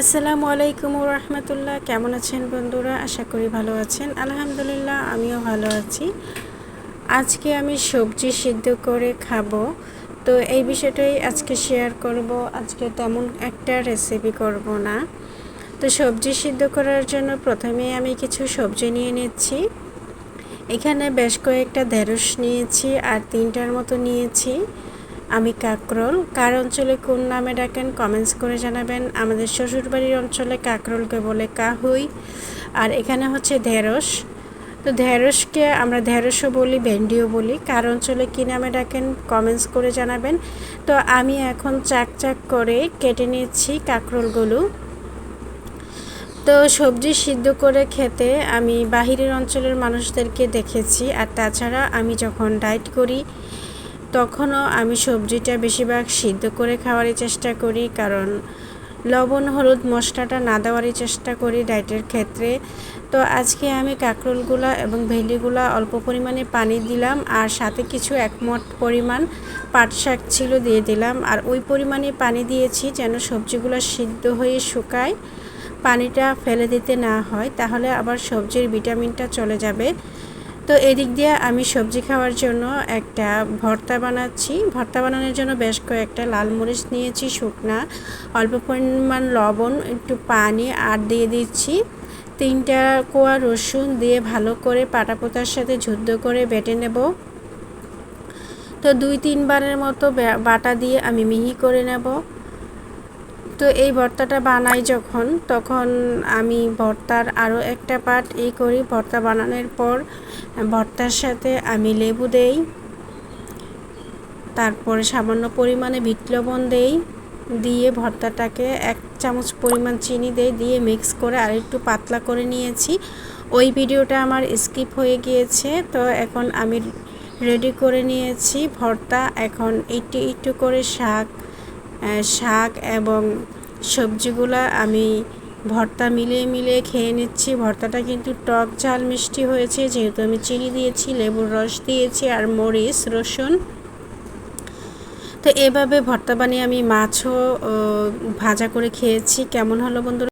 আসসালামু আলাইকুম রহমতুল্লাহ। কেমন আছেন বন্ধুরা? আশা করি ভালো আছেন। আলহামদুলিল্লাহ, আমিও ভালো আছি। আজকে আমি সবজি সিদ্ধ করে খাব। তো এই বিষয়টাই আজকে শেয়ার করব। আজকে তেমন একটা রেসিপি করব না। তো সবজি সিদ্ধ করার জন্য প্রথমে আমি কিছু সবজি নিয়ে নিচ্ছি। এখানে বেশ কয়েকটা ঢেঁড়স নিয়েছি আর তিনটার মতো নিয়েছি। আমি কাকরোল। কার অঞ্চলে কোন নামে ডাকেন কমেন্টস করে জানাবেন। আমাদের শ্বশুরবাড়ির অঞ্চলে কাকরোলকে বলে কাহুই। আর এখানে হচ্ছে ঢেঁড়স। তো ঢেঁড়সকে আমরা ঢেঁড়সও বলি, ভেন্ডিও বলি। কার অঞ্চলে কী নামে ডাকেন কমেন্টস করে জানাবেন। তো আমি এখন চাক চাক করে কেটে নিচ্ছি কাকরোলগুলো। তো সবজি সিদ্ধ করে খেতে আমি বাহিরের অঞ্চলের মানুষদেরকে দেখেছি। আর তাছাড়া আমি যখন ডায়েট করি তখনও আমি সবজিটা বেশিরভাগ সিদ্ধ করে খাওয়ারই চেষ্টা করি, কারণ লবণ, হলুদ মশলাটা না দেওয়ারই চেষ্টা করি ডায়েটের ক্ষেত্রে। তো আজকে আমি কাঁকরোলগুলা এবং ভেন্ডিগুলা অল্প পরিমাণে পানি দিলাম আর সাথে কিছু একমট পরিমাণ পাট শাক ছিল দিয়ে দিলাম আর ওই পরিমাণে পানি দিয়েছি যেন সবজিগুলো সিদ্ধ হয়ে শুকায়, পানিটা ফেলে দিতে না হয়, তাহলে আবার সবজির ভিটামিনটা চলে যাবে। তো এদিক দিয়ে আমি সবজি খাওয়ার জন্য একটা ভর্তা বানাচ্ছি। ভর্তা বানানোর জন্য বেশ কয়েকটা লাল মরিচ নিয়েছি, শুকনা, অল্প পরিমাণ লবণ, একটু পানি, আর দিয়ে দিচ্ছি তিনটা কোয়া রসুন দিয়ে ভালো করে পাটা পোতার সাথে যুদ্ধ করে বেটে নেব। তো দুই তিনবারের মতো বাটা দিয়ে আমি মিহি করে নেব। তো এই ভর্তাটা বানাই যখন, তখন আমি ভর্তার আরও একটা পার্ট এই করি। ভর্তা বানানোর পর ভর্তার সাথে আমি লেবু দেই, তারপরে সামান্য পরিমাণে বিট লবণ দেই, দিয়ে ভর্তাটাকে এক চামচ পরিমাণ চিনি দেই, দিয়ে মিক্স করে আর একটু পাতলা করে নিয়েছি। ওই ভিডিওটা আমার স্কিপ হয়ে গিয়েছে, তো এখন আমি রেডি করে নিয়েছি। ভর্তা এখন একটু একটু করে শাক শাক এবং সবজিগুলো আমি ভর্তা মিলিয়ে মিলিয়ে খেয়ে নিচ্ছি। ভর্তাটা কিন্তু টক ঝাল মিষ্টি হয়েছে, যেহেতু আমি চিনি দিয়েছি, লেবুর রস দিয়েছি আর মরিচ, রসুন। তো এভাবে ভর্তা বানিয়ে আমি মাছও ভাজা করে খেয়েছি। কেমন হলো বন্ধুরা?